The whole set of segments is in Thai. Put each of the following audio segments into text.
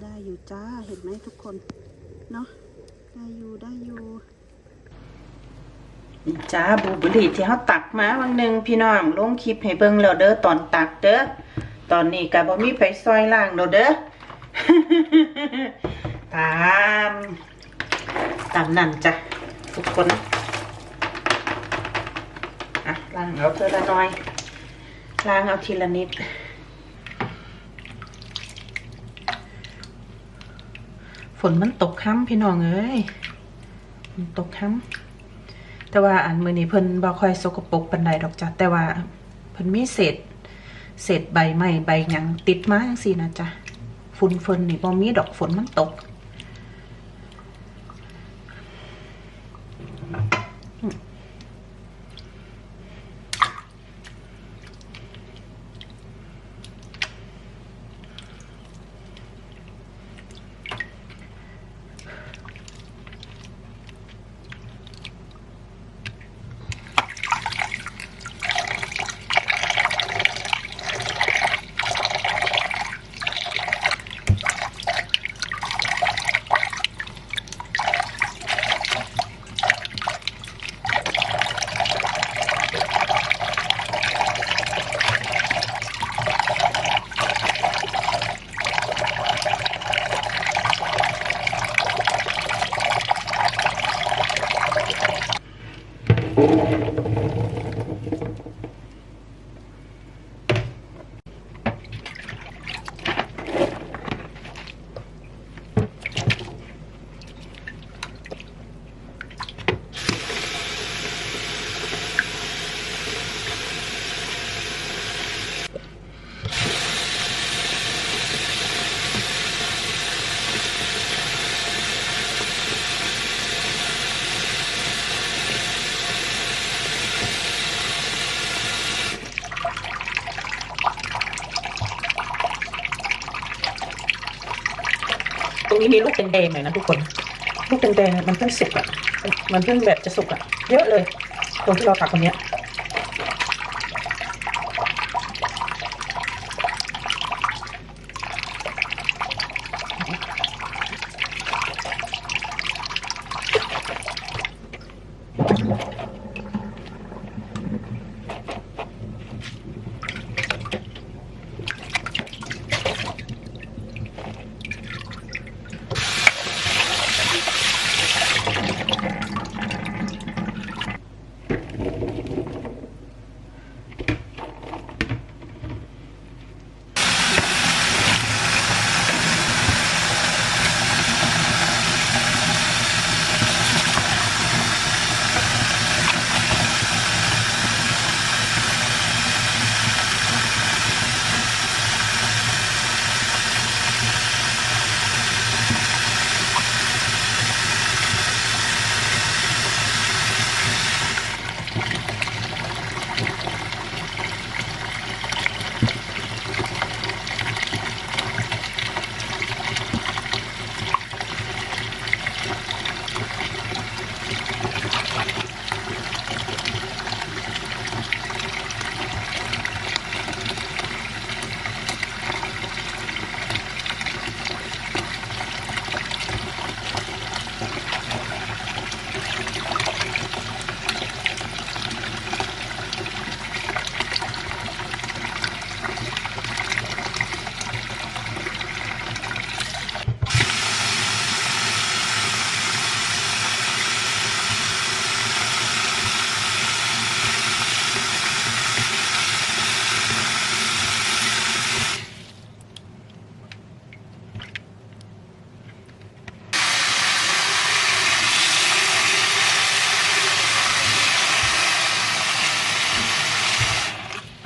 ได้อยู่จ้า เห็นไหมทุกคน เนาะ ได้อยู่ ได้อยู่ นี่จ้าบูเบอรี่ที่เขาตักมาวันหนึ่งพี่น้องลงคลิปให้เบิ่งแล้วเด้อตอนตักเด้อ ตอนนี้ก็บ่มีไผซอยล่างแล้วเด้อ ตามตามนั่นจ้ะทุกคนอะล้างเอาเท่าละน้อยล้างเอาทีละนิด ฝนมันตกค้ำพี่น้องเอ้ยมันตกค้ำแต่ว่าอันมือนี้เพิ่นบ่ค่อยสกปรกปันใดดอกจ้ะแต่ว่าเพิ่นมีเศษเศษใบไม้ใบหยังติดมาจังซี่นะจ๊ะฝุ่นฝนนี่บ่มีดอกฝนมันตก あっ! ดงๆหน่อยนะทุกคนลูกแดงๆมันเพิ่งสุกอะมันเพิ่งแบบจะสุกอะเยอะเลยตรงที่เราตักตรงเนี้ย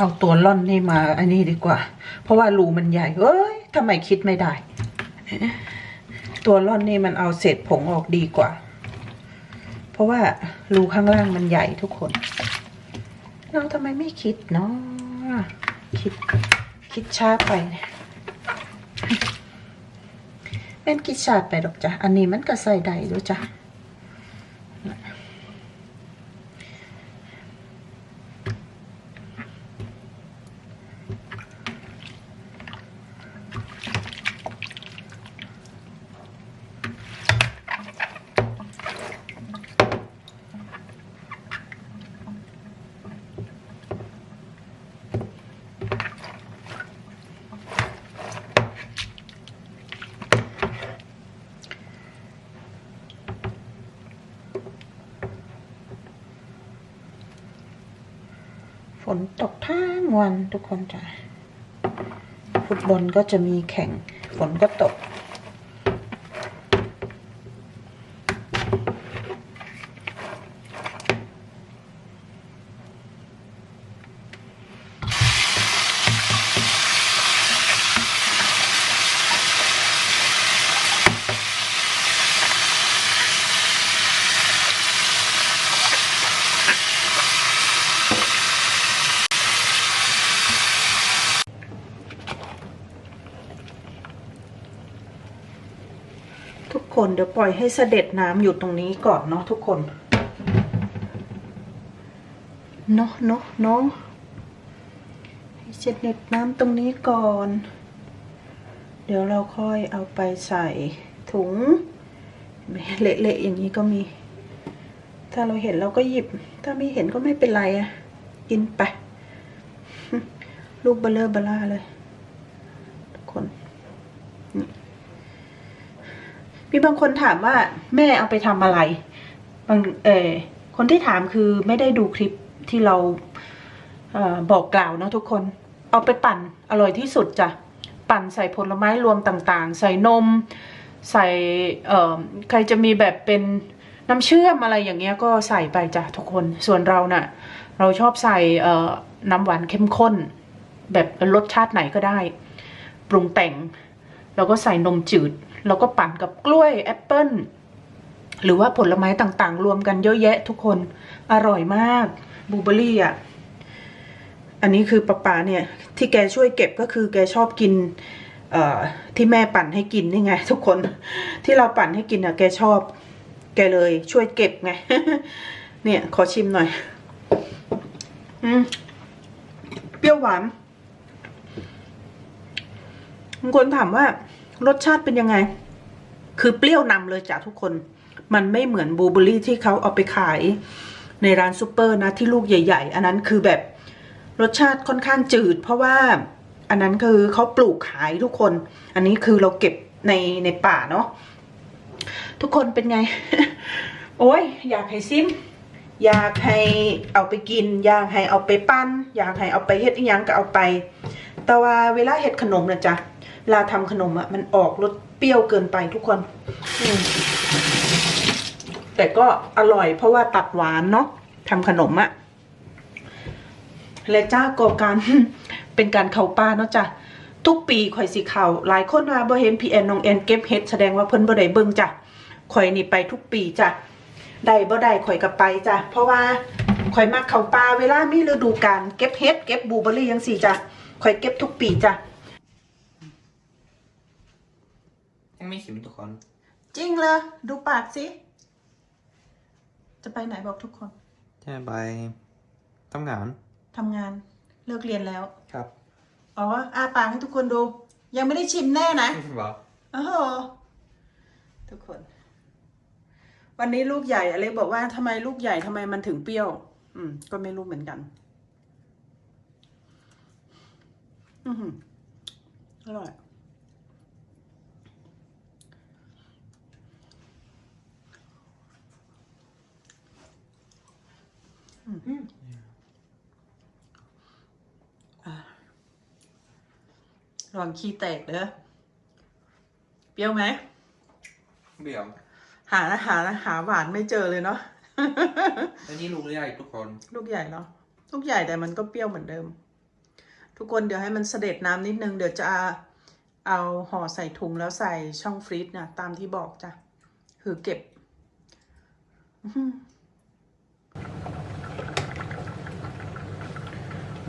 เอาตัวล่อนนี่มาอันนี้ดีกว่า เพราะว่ารูมันใหญ่เอ้ยทำไมคิดไม่ได้ ตัวล่อนนี่มันเอาเศษผงออกดีกว่า เพราะว่ารูข้างล่างมันใหญ่ทุกคน เราทำไมไม่คิดเนาะคิดคิดช้าไปเนี่ยเป็นคิดช้าไปหรอกจ้ะอันนี้มันก็ใส่ได้ด้วยจ้ะ นตกทั้งวัน ทุกคนจ้ะฟุตบอลก็จะมีแข่งฝนก็ตก ทุก คนเดี๋ยวปล่อยให้เสด็จน้ำอยู่ตรงนี้ก่อนเนาะทุกคนเนาะเนาะเนาะให้เสด็จน้ำตรงนี้ก่อน เดี๋ยวเราค่อยเอาไปใส่ถุงเละๆอย่างนี้ก็มี ถ้าเราเห็นเราก็หยิบ ถ้าไม่เห็นก็ไม่เป็นไรอะกินไป ลูกเบลเลอร์เบล่าเลย ทุกคน มีบางคนถามว่าแม่เอาไปทำอะไร บางเออคนที่ถามคือไม่ได้ดูคลิปที่เราเออบอกกล่าวเนะทุกคน เอาไปปั่นอร่อยที่สุดจ้ะ ปั่นใส่ผลไม้รวมต่างๆ ใส่นม ใส่เออใครจะมีแบบเป็นน้ำเชื่อมอะไรอย่างเงี้ยก็ใส่ไปจ้ะทุกคน ส่วนเราน่ะ เราชอบใส่เออน้ำหวานเข้มข้น แบบรสชาติไหนก็ได้ ปรุงแต่ง แล้วก็ใส่นมจืด แล้วก็ปั่นกับกล้วยแอปเปิ้ลหรือว่าผลไม้ต่างๆ รวมกันเยอะแยะทุกคนอร่อยมากบูเบอรี่อะ อันนี้คือป้าป๋าเนี่ย ที่แกช่วยเก็บก็คือแกชอบกินเอ่อที่แม่ปั่นให้กินนี่ไง ทุกคนที่เราปั่นให้กินอะ แกชอบ แกเลยช่วยเก็บไง เนี่ย ขอชิมหน่อยอืมเปรี้ยวหวานคนถามว่า รสชาติเป็นยังไง คือเปรี้ยวนำเลยจ้ะทุกคน มันไม่เหมือนบลูเบอรี่ที่เขาเอาไปขาย ในร้านซูเปอร์นะที่ลูกใหญ่ ๆ อันนั้นคือแบบรสชาติค่อนข้างจืด เพราะว่าอันนั้นคือเขาปลูกขายทุกคน อันนี้คือเราเก็บในในป่าเนาะทุกคนเป็นไง โอ้ยอยากให้ซิม อยากให้เอาไปกิน อยากให้เอาไปปั้น อยากให้เอาไปเฮ็ดอีหยังก็เอาไป แต่ว่าเวลาเฮ็ดขนมนะจ๊ะ ลาทำขนมอะมันออกรสเปรี้ยวเกินไปทุกคนอืมแต่ก็อร่อยเพราะว่าตัดหวานเนาะทำขนมอะและจ้าก่อการเป็นการเข้าป้าเนาะจ้ะทุกปีข่อยสิเข้าหลายคนว่าบ่เห็นพี่แอนน้องแอนเก็บเฮ็ดแสดงว่าเพิ่นบ่ได้เบิ่งจ้ะข่อยนี่ไปทุกปีจ้ะได้บ่ได้ข่อยก็ไปจ้ะเพราะว่าข่อยมักเข้าป่าเวลามีฤดูกาลเก็บเฮ็ดเก็บบลูเบอร์รี่จังซี่จ้ะข่อยเก็บทุกปีจ้ะ ยังไม่ชิมทุกคนจริงเลยดูปากสิ จะไปไหนบอกทุกคนจะไปทำงานทำงานเลิกเรียนแล้ว ครับอ๋ออาปากให้ทุกคนดู ยังไม่ได้ชิมแน่นะบอกโอ้โหทุกคน วันนี้ลูกใหญ่อเล็กบอกว่าทำไมลูกใหญ่ทำไมมันถึงเปรี้ยว อืม ก็ไม่รู้เหมือนกัน อือหืออร่อย ระวังขี้แตกเด้อ เปรี้ยวไหม เบี่ยงหาหาหาหวานไม่เจอเลยเนาะ อันนี้ลูกใหญ่ทุกคน ลูกใหญ่เนาะ ลูกใหญ่แต่มันก็เปรี้ยวเหมือนเดิม ทุกคนเดี๋ยวให้มันเสด็จน้ำนิดนึง เดี๋ยวจะเอาห่อใส่ถุงแล้วใส่ช่องฟรีซนะตามที่บอกจ้ะ คือเก็บอื้อหือ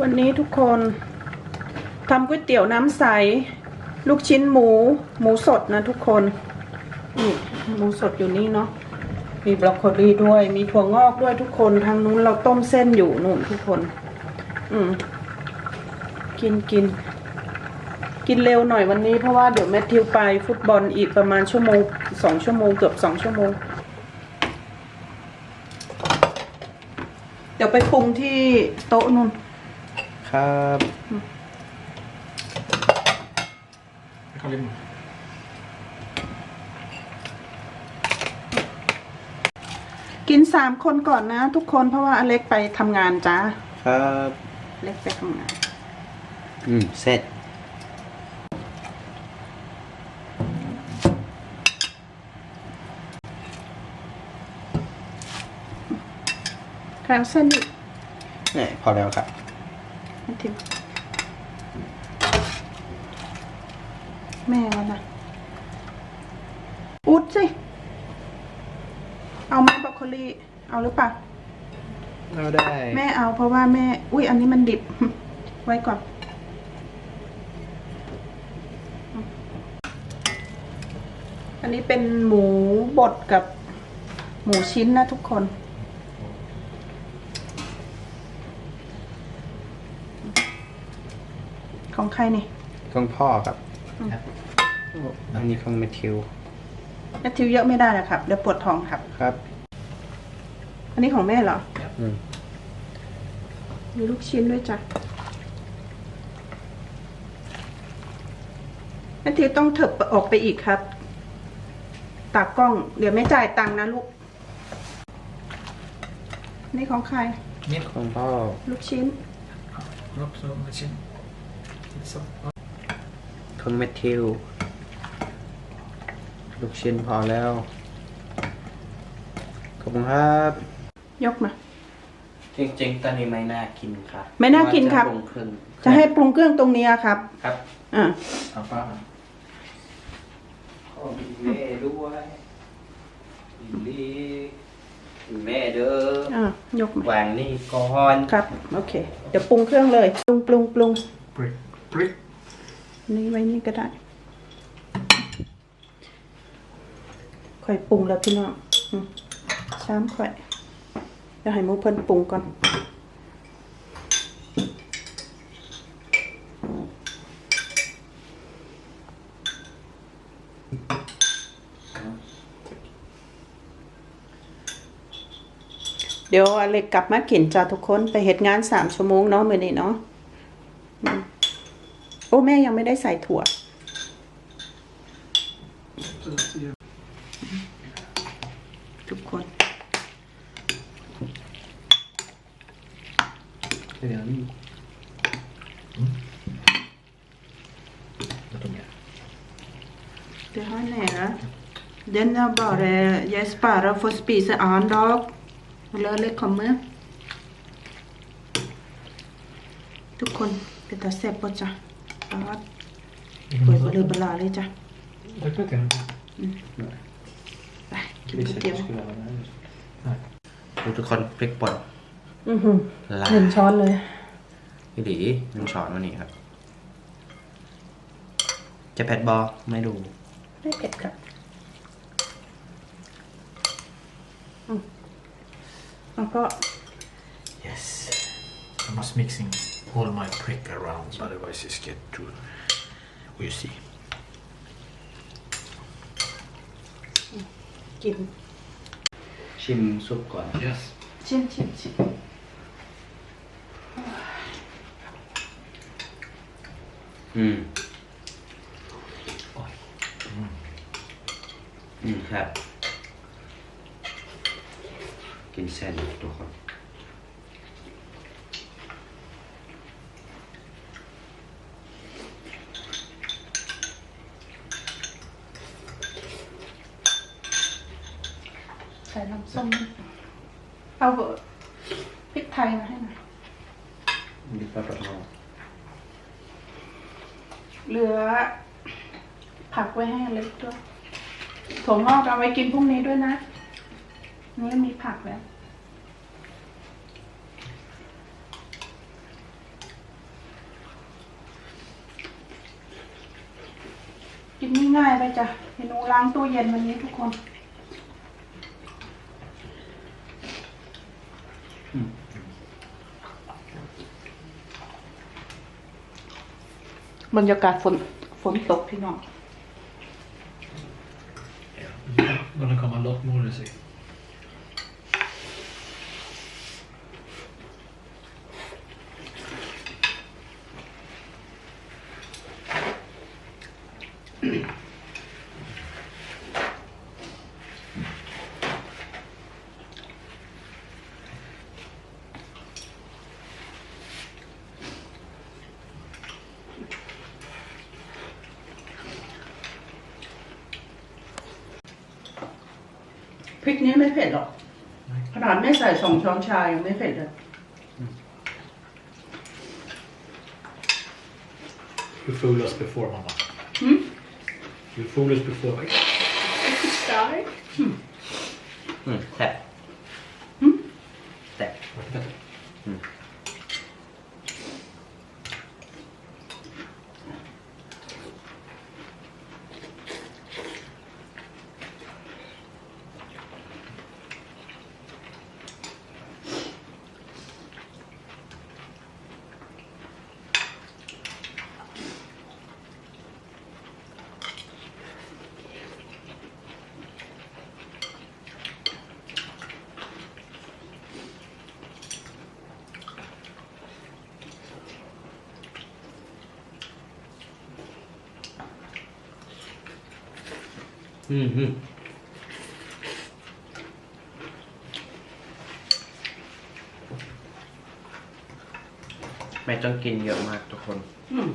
วันนี้ทุกคนทำก๋วยเตี๋ยวน้ำใส ลูกชิ้นหมู หมูสดนะทุกคน นี่หมูสดอยู่นี่เนาะมีบรอกโคลีด้วย มีถั่วงอกด้วยทุกคนทางนู้นเราต้มเส้นอยู่นู่นทุกคน อืมกินกิน กินเร็วหน่อยวันนี้เพราะว่าเดี๋ยวแมทธิวไปฟุตบอลอีกประมาณชั่วโมงสองชั่วโมงเกือบสองชั่วโมง เดี๋ยวไปปรุงที่โต๊ะนู่น ครับเขาเล่นกินสามคนก่อนนะ ทุกคนเพราะว่าอเล็กไปทำงานจ้าครับเล็กไปข้างในอืมเสร็จแคลเส้นอีก เนี่ยพอแล้วครับ ไม่ถึงแม่วะนะอุดสิ เอาไหมบรอกโคลีเอาหรือเปล่าเราได้ แม่เอาเพราะว่าแม่ อุ้ยอันนี้มันดิบ ไว้ก่อนอันนี้เป็นหมูบดกับหมูชิ้นนะทุกคน ของใครนี่ของพ่อครับอันนี้ของแมทธิวแมทธิวเยอะไม่ได้นะครับเดี๋ยวปวดท้องครับครับ อันนี้ของแม่เหรออืมมีลูกชิ้นด้วยจ้ะแมทธิวต้องเถิบออกไปอีกครับ ตากกล้อง เดี๋ยวไม่จ่ายตังค์นะลูก นี่ของใครนี่ของพ่อลูกชิ้นรบโซมาชิน ซอของแมทธิวลูกชิ้นพอแล้ว ขอบคุณครับ ยกมา จริงๆ ตอนนี้ไม่น่ากินครับไม่น่ากินครับว่าจะปงครึ่งจะให้ปรุงเครื่องตรงนี้อะครับครับอ่าอัลฟาขอมีแม่ด้วยอีลีแม่เด้ออ่ายกมาวางนี่ก่อน ครับ โอเค เดี๋ยวปรุงเครื่องเลย ปรุงปรุงปรุงบ ริกบริกนี่ไว้นี่ก็ได้ค่อยปรุงแล้วพี่น้องช้ามค่อยเดี๋ยวให้มูเพิ่นปรุงก่อนเดี๋ยวอเล็กกลับมากินจ้าทุกคนไปเหตุงานสามชั่วโมงเนาะมื้อนี้เนาะ โอ้แม่ยังไม่ได้ใส่ถั่ว ทุกคนเดี๋ยวนี่แล้วตรงเนี้ย Det här nere, den är bara, jag sparar för att spisa en dag. Eller det kommer. ทุกคนเป็นตาแซ่บป่ะจ๊ะ ปาดเปิดเบลือบลาเลยจ้ะ Tack så mycket. ไปกินก๋วยเตี๋ยวดูทุกคนพริกป่นอือหือลาหนึ่งช้อนเลยพี่ดีหนึ่งช้อนวันนี้ครับ จะเผ็ดบอไม่ดู ไม่เผ็ดครับอืมแล้วก็ Yes. I'm just mixing all my prick around, otherwise it's get too juicy. กิน ชิมซุปก่อน Yes. ชิมชิมชิม อืม อืมครับ กินเส้นทุกคน ส่น้ำส้มเอาเบอร์พริกไทยมาให้หน่อยมีปลาตองเหลือ ผักไว้ให้อเล็กด้วยถั่วงอกเอาไว้กินพรุ่งนี้ด้วยนะ นี่มีผักแล้วกินง่ายๆไปจ้ะเมนูล้างตู้เย็นวันนี้ทุกคน บรรยากาศฝนฝนตกพี่น้อง Yeah. Gonna come a lot more, you see. ริกนี้ไม่เผ็ดหรอก ขนาดแม่ใส่สองช้อนชายังไม่เผ็ดเลย You fooled us before, Mama. Hmm? You fooled us before. Right? ใช่อืม อืมฮึแม่ต้องกินเยอะมากทุกคน อืม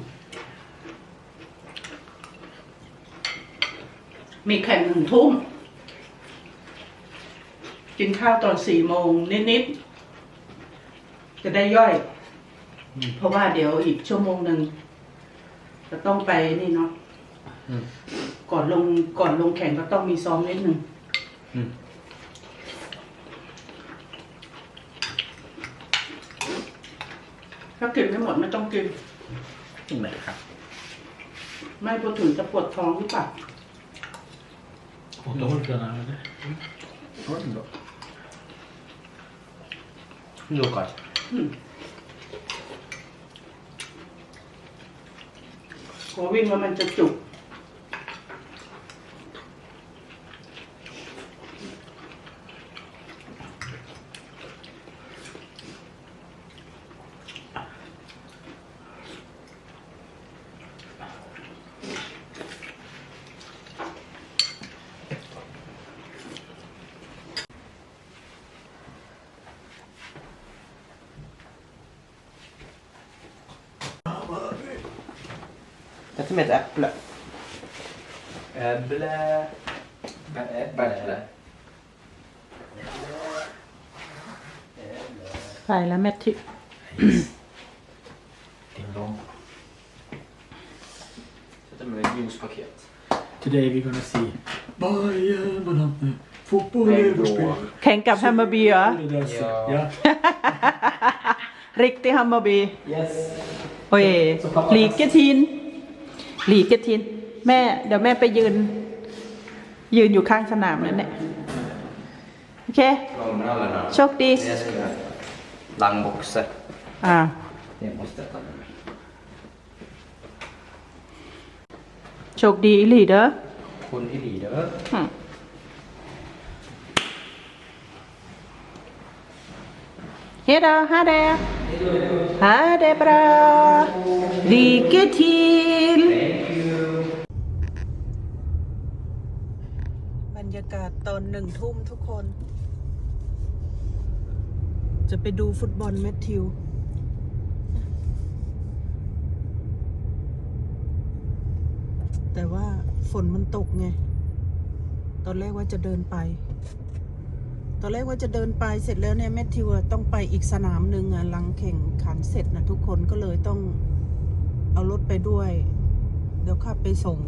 มีแข่งหนึ่งทุ่ม กินข้าวตอนสี่โมงนิดๆ จะได้ย่อยเพราะว่าเดี๋ยวอีกชั่วโมงหนึ่งจะต้องไปนี่เนาะ อืม ก่อนลงก่อนลงแข่งก็ต้องมีซ้อมนิดหนึ่งอืมถ้ากินไม่หมดไม่ต้องกินกินไหมครับ ไม่พูดถึงจะปวดท้องหรือเปล่า Och då orkar den eller? ดูก่อนอืมกลัววิ่งแล้วมันจะจุก som ett äpple. Äpple. Äpple. ใส่แล้วแมทธิ Ding dong. Sätter med ett juicepaket. Today we're gonna see Bayern Bonanne. Fotboll Nej, är vårt då. spel. แข่งกับแฮมเบอร์บีเหรอ Det där så- Ja. Ja. ริกที่แฮมเบอร์บี Yes. โอ้ย หลีกเกทินหลีกเกทิน แม่ เดี๋ยวแม่ไปยืน ยืนอยู่ข้างสนามนั่นแหละโอเค Kommer alla nu? โชคดี Jag ska ha langboxe. อ่า Jag måste ta den. โชคดีอีหลีเด้อ Hon är lider. อืมเฮดาฮาเดฮาเดบราลีเกทินบรรยากาศตอนหนึ่งทุ่มทุกคน จะไปดูฟุตบอลแมทธิว แต่ว่าฝนมันตกไง ตอนแรกว่าจะเดินไป ตอนแรกว่าจะเดินไปเสร็จแล้วเนี่ยแมทธิวต้องไปอีกสนามหนึ่งอะลังแข่งขันเสร็จนะทุกคนก็เลยต้องเอารถไปด้วย เดี๋ยวขับไปส่ง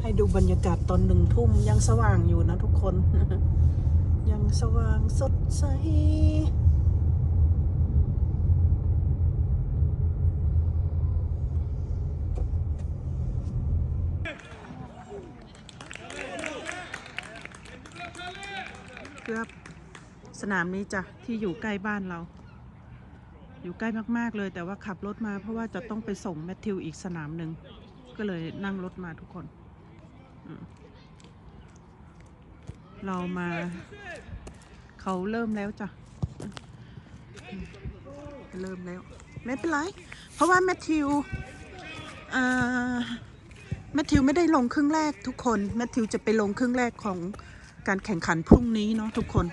ให้ดูบรรยากาศตอนหนึ่งทุ่มยังสว่างอยู่นะทุกคน ยังสว่างสดใส สนามนี้จ้ะที่อยู่ใกล้บ้านเรา อยู่ใกล้มากๆเลย แต่ว่าขับรถมาเพราะว่าจะต้องไปส่งแมทธิวอีกสนามหนึ่งก็เลยนั่งรถมาทุกคน เรามา เขาเริ่มแล้วจ้ะเริ่มแล้ว ไม่เป็นไร เพราะว่าแมทธิวแมทธิวไม่ได้ลงครึ่งแรกทุกคน แมทธิวจะไปลงครึ่งแรกของการแข่งขันพรุ่งนี้เนาะทุกคน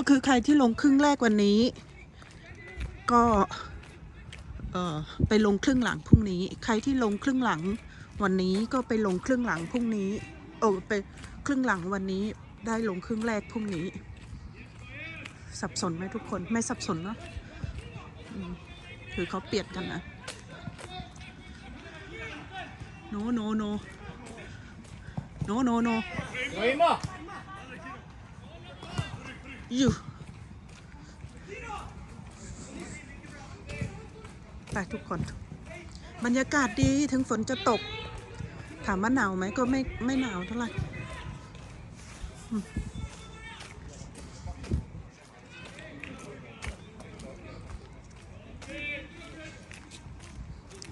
ก็คือใครที่ลงครึ่งแรกวันนี้ ก็ไปลงครึ่งหลังพรุ่งนี้ ใครที่ลงครึ่งหลังวันนี้ก็ไปลงครึ่งหลังพรุ่งนี้โอ้ไปครึ่งหลังวันนี้ได้ลงครึ่งแรกพรุ่งนี้ สับสนไหมทุกคนไม่สับสนเนาะอืมคือเขาเปลี่ยนกันนะโนโนโนโนโนโน อยู่ไปทุกคน บรรยากาศดีถึงฝนจะตก ถามว่าหนาวไหมก็ไม่ไม่หนาวเท่าไหร่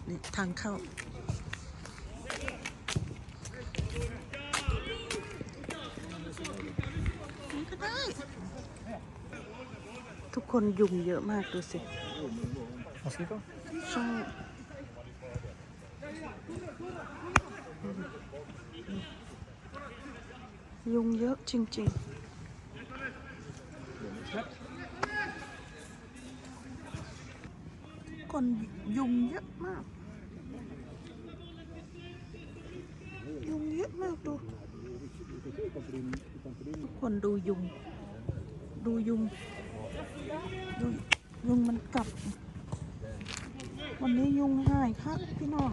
นี่ทางเข้า คนยุงเยอะมากดูสิ Mosquito? ใช่ยุงเยอะจริง ๆ คนยุงเยอะมาก ยุงเยอะมากดูทุกคนดูยุง ดูยุง ดูยุงมันกัด วันนี้ยุงหายครับพี่น้อง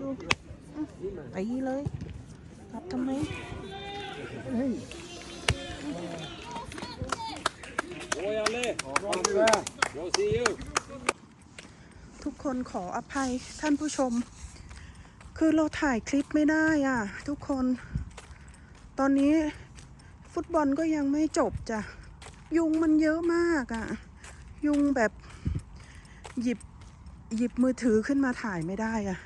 ดูอะไปเลยกลับทำไมเฮ้ยทุกคนขออภัยท่านผู้ชม คือเราถ่ายคลิปไม่ได้อะ ทุกคน ตอนนี้ฟุตบอลก็ยังไม่จบจ้ะ ยุงมันเยอะมากอะ ยุงแบบหยิบหยิบมือถือขึ้นมาถ่ายไม่ได้อะ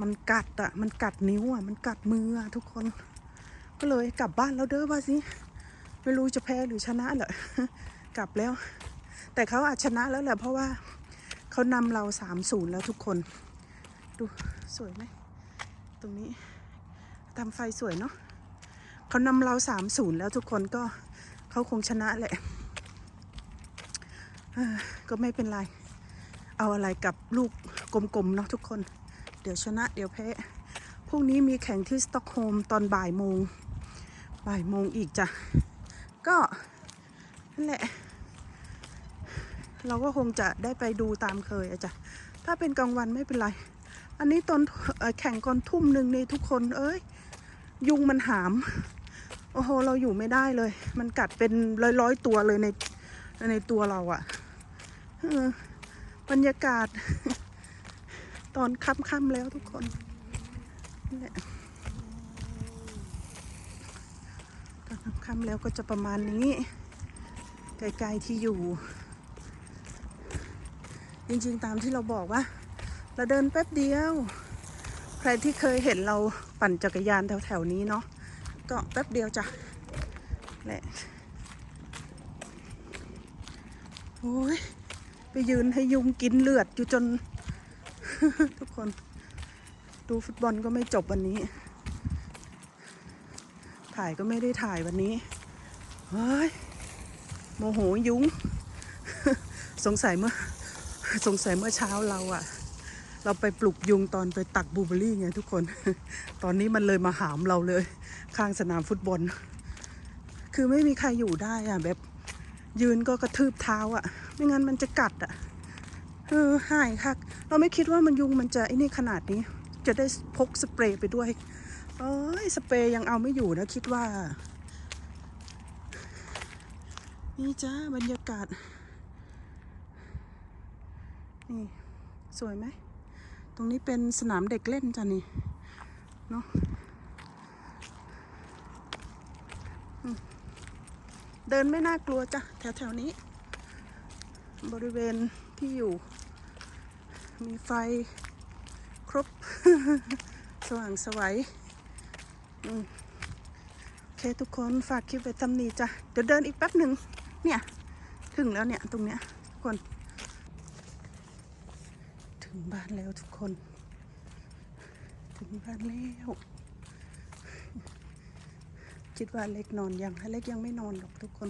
มันกัดอะมันกัดนิ้วอะมันกัดมืออะทุกคน ก็เลยกลับบ้านแล้วเด้อว่าสิ ไม่รู้จะแพ้หรือชนะเหรอกลับแล้ว แต่เขาอาจชนะแล้วแหละเพราะว่าเขานำเราสามศูนย์แล้วทุกคน ดูสวยไหมตรงนี้ทำไฟสวยเนาะเขานำเราสามศูนย์แล้วทุกคนก็ เขาคงชนะแหละก็ไม่เป็นไร เอาอะไรกับลูกกลมๆเนาะทุกคน เดี๋ยวชนะเดี๋ยวแพ้พรุ่งนี้มีแข่งที่สต็อกโฮล์มตอนบ่ายโมง บ่ายโมงอีกจ้ะ ก็นั่นแหละ เราก็คงจะได้ไปดูตามเคยอะจ้ะ ถ้าเป็นกลางวันไม่เป็นไร อันนี้ตอนแข่งก่อนทุ่มหนึ่งนี่ทุกคน เอ้ย ยุงมันหาม โอ้โห เราอยู่ไม่ได้เลย มันกัดเป็นร้อยๆตัวเลยในในตัวเราอะบรรยากาศ ตอนค่ำๆแล้วทุกคนนั่แหละตอนค่ำๆแล้วก็จะประมาณนี้ไกลๆที่อยู่ จริงๆตามที่เราบอกว่า เราเดินแป๊บเดียว ใครที่เคยเห็นเราปั่นจักรยานแถวๆนี้เนาะ ก็แป๊บเดียวจ้ะแหละโอ้ยไปยืนให้ยุงกินเลือดอยู่จน ทุกคน ดูฟุตบอลก็ไม่จบวันนี้ ถ่ายก็ไม่ได้ถ่ายวันนี้เฮ้ยโมโหยุง สงสัยเมื่อ สงสัยเมื่อเช้าเราอะเราไปปลุกยุงตอนไปตักบลูเบอรี่ไงทุกคน ตอนนี้มันเลยมาหามเราเลย ข้างสนามฟุตบอล คือไม่มีใครอยู่ได้อะแบบยืนก็กระทืบเท้าอะ่ะไม่งั้นมันจะกัดอะ่ะเออหายค่ะ เราไม่คิดว่ามันยุงมันจะไอ้นี่ขนาดนี้ จะได้พกสเปรย์ไปด้วยเอ้ยสเปรย์ยังเอาไม่อยู่นะคิดว่า นี่จ้าบรรยากาศ นี่ สวยไหม ตรงนี้เป็นสนามเด็กเล่นจ้ะนี่ เนาะ เดินไม่น่ากลัวจ้ะแถวๆนี้ บริเวณที่อยู่ มีไฟครบ สว่างสวัยโอเคทุกคนฝากคลิปไว้ตำนี้จ้ะ เดี๋ยวเดินอีกแป๊บหนึ่งเนี่ยถึงแล้วเนี่ยตรงเนี้ยทุกคน ถึงบ้านแล้วทุกคน ถึงบ้านแล้ว คิดว่าเล็กนอนยังให้เล็กยังไม่นอนหรอกทุกคน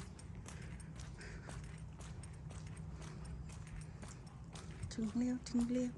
ถึงเลี้ยวถึงเลี้ยว